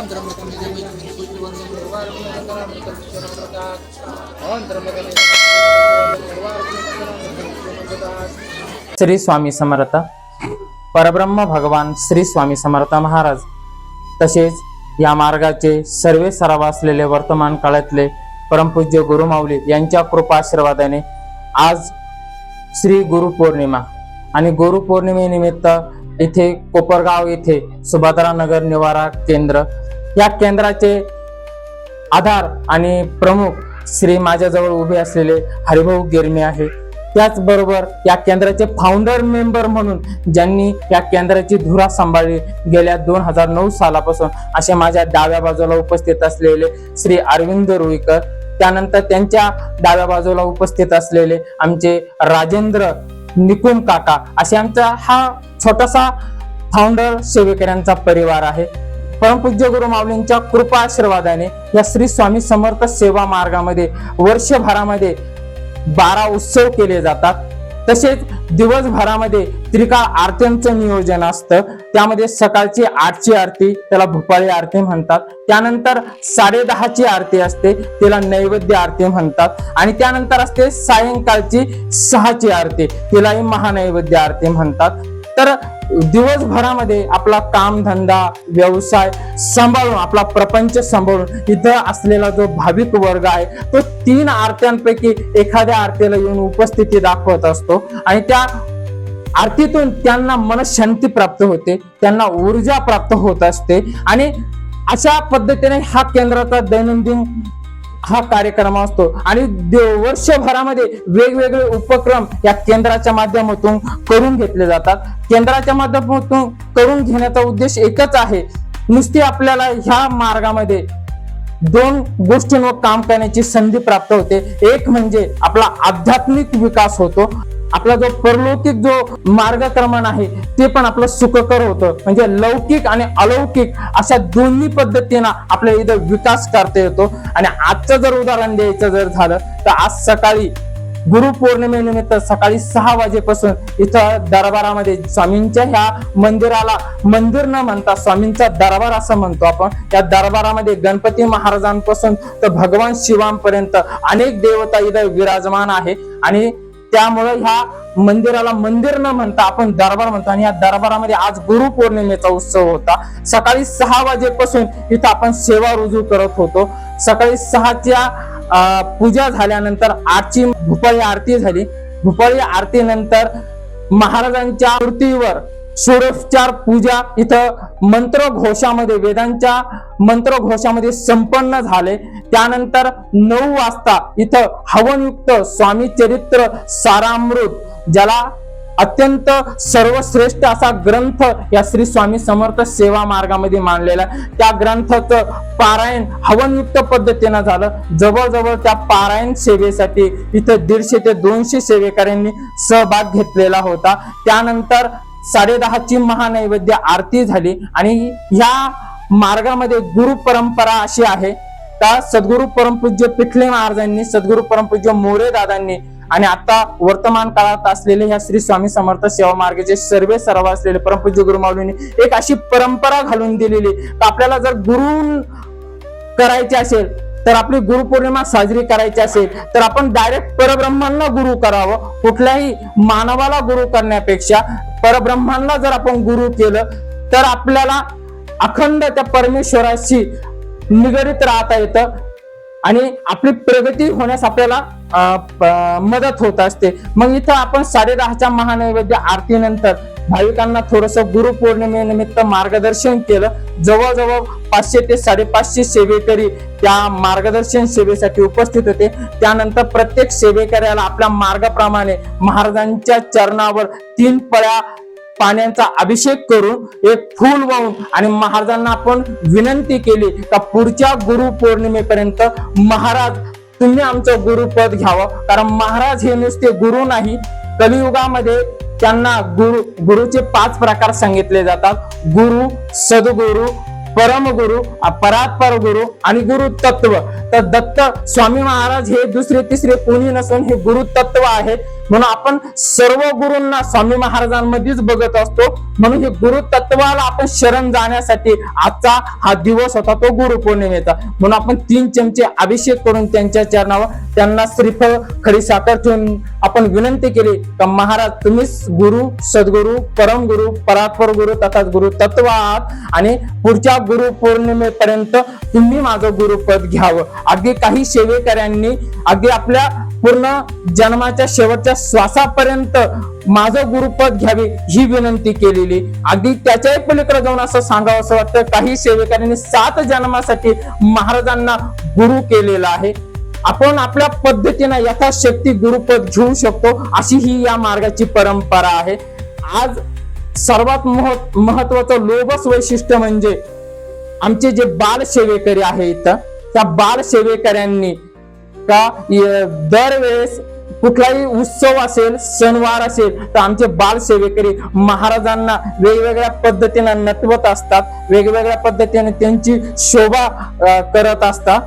ओम श्री स्वामी समर्थ. परब्रह्म भगवान श्री स्वामी समर्थ महाराज. तसेच या मार्गाचे सर्वे सराव असलेले वर्तमान काळातले परमपूज्य गुरुमाऊली यांच्या कृपाशीर्वादाने आज श्री गुरुपौर्णिमा आणि गुरुपौर्णिमेनिमित्त इथे कोपरगाव येथे सुभद्रा नगर निवारा केंद्र या केंद्राचे आधार आणि प्रमुख श्री माझ्याजवळ उभे असलेले हरिभाऊ गिरमे आहे. त्याचबरोबर या केंद्राचे फाउंडर मेंबर म्हणून ज्यांनी या केंद्राची धुरा सांभाळली गेल्या दोन हजार नऊ सालापासून असे माझ्या डाव्या बाजूला उपस्थित असलेले श्री अरविंद रुईकर त्यानंतर त्यांच्या डाव्या बाजूला उपस्थित असलेले आमचे राजेंद्र निकुम काका असे आमचा हा छोटासा फाउंडर सेवेकऱ्यांचा परिवार आहे. परमपूज्य गुरु माऊलींच्या कृपा आशीर्वादाने या श्री स्वामी समर्थ सेवा मार्गामध्ये वर्षभरामध्ये बारा उत्सव केले जातात. तसेच दिवसभरामध्ये त्रिकाळ आरत्यांचं नियोजन असतं. त्यामध्ये सकाळची आठची आरती त्याला भूपाळी आरती म्हणतात. त्यानंतर साडेदहाची आरती असते त्याला नैवेद्य आरती म्हणतात. आणि त्यानंतर असते सायंकाळची सहाची आरती तिलाही महानैवेद्य आरती म्हणतात. तर दिवसभरामध्ये आपला कामधंदा व्यवसाय सांभाळून आपला प्रपंच सांभाळून इथं असलेला जो भाविक वर्ग आहे तो तीन आरत्यांपैकी एखाद्या आरतीला येऊन उपस्थिती दाखवत असतो. आणि त्या आरतीतून त्यांना मनशांती प्राप्त होते त्यांना ऊर्जा प्राप्त होत असते. आणि अशा पद्धतीने हा केंद्राचा दैनंदिन हा कार्यक्रम असतो. आणि वर्षभरामध्ये वेगवेगळे उपक्रम या केंद्राच्या माध्यमातून करून घेतले जातात. केंद्राच्या माध्यमातून करून घेण्याचा उद्देश एकच आहे. नुसती आपल्याला ह्या मार्गामध्ये दोन गोष्टींवर काम करण्याची संधी प्राप्त होते. एक म्हणजे आपला आध्यात्मिक विकास होतो. आपला जो परलौकिक जो मार्गक्रमण आहे ते पण आपलं सुखकर होतं. म्हणजे लौकिक आणि अलौकिक अशा दोन्ही पद्धतीनं आपल्या इथं विकास करता येतो. आणि आजचं जर उदाहरण द्यायचं जर झालं तर आज सकाळी गुरुपौर्णिमेनिमित्त सकाळी सहा वाजेपासून इथं दरबारामध्ये स्वामींच्या ह्या मंदिराला मंदिर न म्हणता स्वामींचा दरबार असं म्हणतो आपण. या दरबारामध्ये गणपती महाराजांपासून तर भगवान शिवांपर्यंत अनेक देवता इथं विराजमान आहे. आणि त्यामुळे ह्या मंदिराला मंदिर न म्हणता आपण दरबार म्हणतो. आणि या दरबारामध्ये आज गुरु पौर्णिमेचा उत्सव होता. सकाळी सहा वाजेपासून इथं आपण सेवा रुजू करत होतो. सकाळी सहाच्या अं, पूजा झाल्यानंतर आजची भूपाळी आरती झाली. भूपाळी आरती नंतर महाराजांच्या मूर्तीवर षोडोपचार पूजा इथं मंत्र घोषामध्ये वेदांच्या मंत्र घोषामध्ये संपन्न झाले. त्यानंतर नऊ वाजता इथं हवनयुक्त स्वामी चरित्र सारामृत ज्याला अत्यंत सर्वश्रेष्ठ असा ग्रंथ या श्री स्वामी समर्थ सेवा मार्गामध्ये मानलेला आहे. त्या ग्रंथाचं पारायण हवनयुक्त पद्धतीनं झालं. जवळजवळ त्या पारायण सेवेसाठी इथं दीडशे ते दोनशे सेवेकऱ्यांनी सहभाग घेतलेला होता. त्यानंतर साडेदहाची महानैवेद्य आरती झाली. आणि ह्या मार्गामध्ये गुरु परंपरा अशी आहे का सद्गुरु परमपूज्य पिठले महाराजांनी सद्गुरु परमपूज्य मोरे दादांनी आणि आता वर्तमान काळात असलेले ह्या श्री स्वामी समर्थ सेवा मार्गाचे सर्वे सर्व असलेले परमपूज्य गुरु माऊलींनी एक अशी परंपरा घालून दिलेली का आपल्याला जर गुरु करायचे असेल तर आपली गुरुपौर्णिमा साजरी करायची असेल तर आपण डायरेक्ट परब्रह्मांना गुरु करावं. कुठल्याही मानवाला गुरु करण्यापेक्षा परब्रह्मांना जर आपण गुरु केलं तर आपल्याला अखंड त्या परमेश्वराशी निगडित राहता येतं. आणि आपली प्रगती होण्यास आपल्याला मदत होत असते. मग इथं आपण साडेदहाच्या महानैवेद्य आरतीनंतर भाविकांना थोडस गुरुपौर्णिमेनिमित्त मार्गदर्शन केलं. जवळजवळ पाचशे ते साडेपाचशे सेवेकरी त्या मार्गदर्शन सेवेसाठी उपस्थित होते. त्यानंतर प्रत्येक सेवेकऱ्याला आपल्या मार्गाप्रमाणे महाराजांच्या चरणावर तीन पळ्या पाण्याचा अभिषेक करून एक फूल वाहून आणि महाराजांना आपण विनंती केली का पुढच्या गुरु पौर्णिमेपर्यंत महाराज तुम्ही आमचं गुरुपद घ्यावं. कारण महाराज हे नुसते गुरु नाही. कलियुगामध्ये त्यांना गुरु गुरुचे पाच प्रकार सांगितले जातात. गुरु सद्गुरु परमगुरु परात्पर गुरु आणि गुरु तत्व तर दत्त स्वामी महाराज हे दुसरे तिसरे कोणी नसून हे गुरु तत्व आहेत. म्हणून आपण सर्व गुरूंना स्वामी महाराजांमध्येच बघत असतो. म्हणून हे गुरु तत्वाला आपण शरण जाण्यासाठी आजचा हा दिवस होता तो गुरु पौर्णिमेचा म्हणून आपण तीन चमचे अभिषेक करून त्यांच्या चरणावर त्यांना श्रीफळ खडी साखर ठेवून आपण विनंती केली तर महाराज तुम्हीच गुरु सद्गुरु परम गुरु परात्पर गुरु तथा गुरु तत्व आहात आणि पुढच्या गुरु पौर्णिमेपर्यंत तुम्ही माझं गुरुपद घ्यावं. अगदी काही सेवेकऱ्यांनी अगदी आपल्या पूर्ण जन्माच्या शेवटच्या श्वासापर्यंत माझं गुरुपद घ्यावे ही विनंती केलेली. अगदी त्याच्याही पलीकडे जाऊन असं सांगावं असं वाटतं. काही सेवेकऱ्यांनी सात जन्मासाठी महाराजांना गुरु केलेला आहे. आपण आपल्या पद्धतीनं यथाशक्ती गुरुपद घेऊ शकतो अशी ही या मार्गाची परंपरा आहे. आज सर्वात महत्वाचं लोभस वैशिष्ट्य म्हणजे आमचे जे बाल सेवेकरी आहेत त्या बाल सेवेकऱ्यांनी का दरवेळेस कुठलाही उत्सव असेल सणवार असेल तर आमचे बाल सेवेकरी महाराजांना वेगवेगळ्या पद्धतीनं नटवत असतात. वेगवेगळ्या पद्धतीने त्यांची शोभा करत असतात.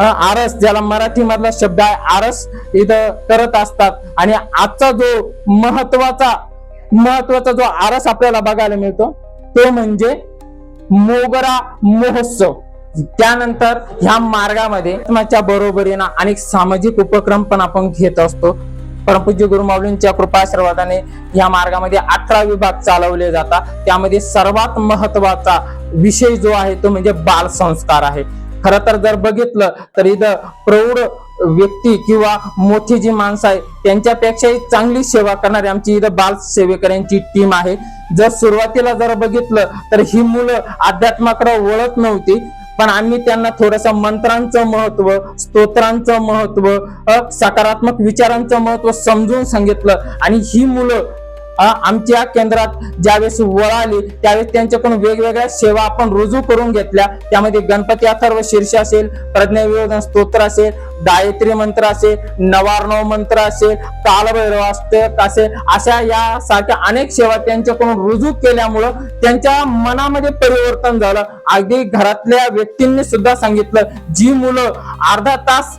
आरस ज्याला मराठी मधला शब्द आहे आरस इथं करत असतात. आणि आजचा जो महत्त्वाचा महत्त्वाचा जो आरस आपल्याला बघायला मिळतो तो म्हणजे मोगरा महोत्सव. त्यानंतर ह्या मार्गामध्ये बरोबरीनं अनेक सामाजिक उपक्रम पण आपण घेत असतो. परमपूज्य गुरु माऊलींच्या कृपाशीर्वादाने या मार्गामध्ये अठरा विभाग चालवले जातात. त्यामध्ये सर्वात महत्त्वाचा विषय जो आहे तो म्हणजे बाल संस्कार आहे. खर तर जर बघितलं तर इथं प्रौढ व्यक्ती किंवा मोठी जी माणसं आहे त्यांच्यापेक्षाही चांगली सेवा करणारी आमची इथं बाल सेवेकऱ्यांची टीम आहे. जर सुरुवातीला जर बघितलं तर ही मुलं अध्यात्माकडे वळत नव्हती पण आम्ही त्यांना थोडस मंत्रांचं महत्त्व स्तोत्रांचं महत्त्व सकारात्मक विचारांचं महत्त्व समजून सांगितलं. आणि ही मुलं आमच्या केंद्रात ज्यावेळेस वळाली त्यावेळेस त्यांच्याकडून वेगवेगळ्या सेवा आपण रुजू करून घेतल्या. त्यामध्ये गणपती अथर्व शीर्ष असेल प्रज्ञाविरोधन स्तोत्र असेल गायत्री मंत्र असेल नवार्णव मंत्र असेल कालभैरव असेल अशा या सारख्या अनेक सेवा त्यांच्याकडून रुजू केल्यामुळं त्यांच्या मनामध्ये परिवर्तन झालं. अगदी घरातल्या व्यक्तींनी सुद्धा सांगितलं जी मुलं अर्धा तास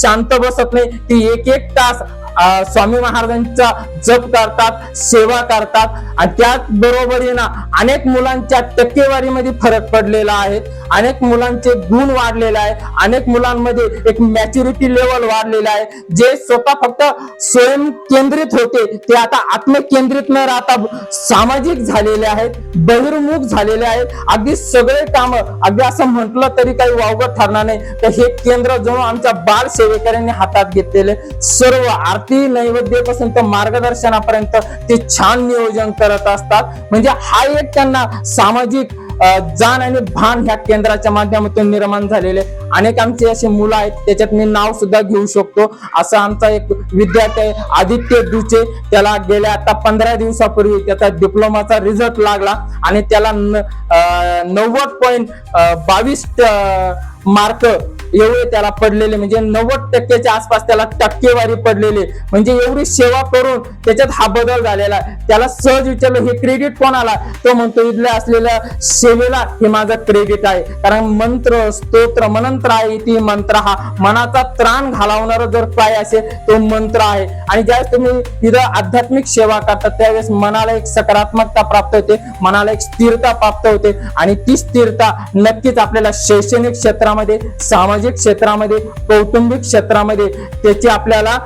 शांत बसत नाही ती एक एक तास स्वामी महाराजांचा जप करतात सेवा करतात. आणि त्याच बरोबरीनं अनेक मुलांच्या टक्केवारीमध्ये फरक पडलेला आहे. अनेक मुलांचे गुण वाढलेले आहे. अनेक मुलांमध्ये एक मॅच्युरिटी लेवल वाढलेलं आहे. जे स्वतः फक्त स्वयं केंद्रित होते ते आता आत्मकेंद्रित न राहता सामाजिक झालेले आहेत बहिर्मुख झालेले आहेत. अगदी सगळे काम अगदी असं म्हटलं तरी काही वावगं ठरणार नाही. तर हे केंद्र जणू आमच्या बाल सेवेकऱ्यांनी हातात घेतलेले. सर्व आरती नैवेद्यपासून तर मार्गदर्शनापर्यंत ते छान नियोजन करत असतात. म्हणजे हा एक त्यांना सामाजिक जाण आणि भान ह्या केंद्राच्या माध्यमातून निर्माण झालेले अनेक आमचे असे मुलं आहेत त्याच्यात मी नाव सुद्धा घेऊ शकतो. असा आमचा एक विद्यार्थी आहे आदित्य दुचे. त्याला गेल्या आता पंधरा दिवसापूर्वी त्याचा डिप्लोमाचा रिझल्ट लागला आणि त्याला न- नव्वद पॉईंट बावीस मार्क एवढे त्याला पडलेले म्हणजे नव्वद टक्क्याच्या आसपास त्याला टक्केवारी पडलेले. म्हणजे एवढी सेवा करून त्याच्यात हा बदल झालेला त्याला सहज विचारलं हे क्रेडिट कोणाला तो म्हणतो इथल्या असलेल्या सेवेला हे माझं क्रेडिट आहे. कारण मंत्र स्तोत्र मनंत्र आहे ती मंत्र हा मनाचा त्राण घालवणारा जर काय असेल तो मंत्र आहे. आणि ज्यावेळेस तुम्ही इथं आध्यात्मिक सेवा करता त्यावेळेस मनाला एक सकारात्मकता प्राप्त होते मनाला एक स्थिरता प्राप्त होते. आणि ती स्थिरता नक्कीच आपल्याला शैक्षणिक क्षेत्रामध्ये सामाजिक क्षेत्रामध्ये कौटुंबिक क्षेत्रामध्ये त्याचे आपल्याला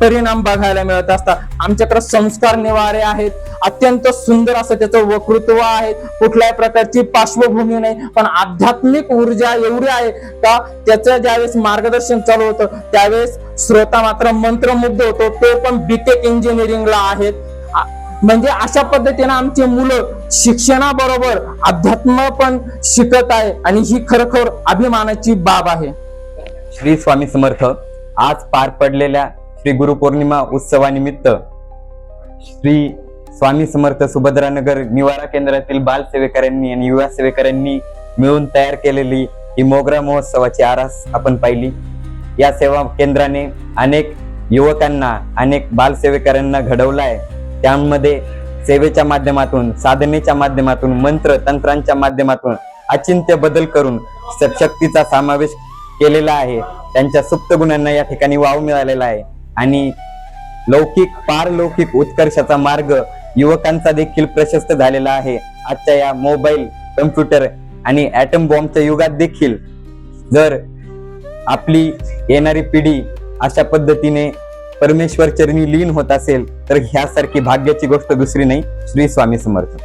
परिणाम बघायला मिळत असतात. आमच्याकडे संस्कार निवारे आहेत. अत्यंत सुंदर असं त्याचं वक्तृत्व आहे. कुठल्याही प्रकारची पार्श्वभूमी नाही. पण आध्यात्मिक ऊर्जा एवढी आहे का त्याचं ज्यावेळेस मार्गदर्शन चालू होतं त्यावेळेस श्रोता मात्र मंत्रमुग्ध होतो. ते पण बीटेक इंजिनिअरिंगला आहेत. म्हणजे अशा पद्धतीने आमची मुलं शिक्षणाबरोबर अध्यात्म पण शिकत आहे आणि ही खरोखर अभिमानाची बाब आहे. श्री स्वामी समर्थ आज पार पडलेल्या श्री गुरुपौर्णिमा उत्सवानिमित्त श्री स्वामी समर्थ सुभद्रानगर निवारा केंद्रातील बाल सेवेकऱ्यांनी आणि युवा सेवेकऱ्यांनी मिळून तयार केलेली ही मोगरा महोत्सवाची आरास आपण पाहिली. या सेवा केंद्राने अनेक युवकांना अनेक बालसेवेकऱ्यांना घडवलाय. त्यामध्ये सेवेच्या माध्यमातून साधनेच्या माध्यमातून मंत्र तंत्रांच्या माध्यमातून अचिंत्य बदल करून शक्तीचा समावेश केलेला आहे. त्यांच्या सुप्त गुणांना या ठिकाणी वाव मिळालेला आहे. आणि लौकिक पारलौकिक उत्कर्षाचा मार्ग युवकांचा देखील प्रशस्त झालेला आहे. आजच्या या मोबाईल कम्प्युटर आणि ॲटम बॉम्बच्या युगात देखील जर आपली येणारी पिढी अशा पद्धतीने परमेश्वर चरणी लीन होत असेल तर ह्यासारखी भाग्याची गोष्ट दुसरी नाही श्री स्वामी समर्थ.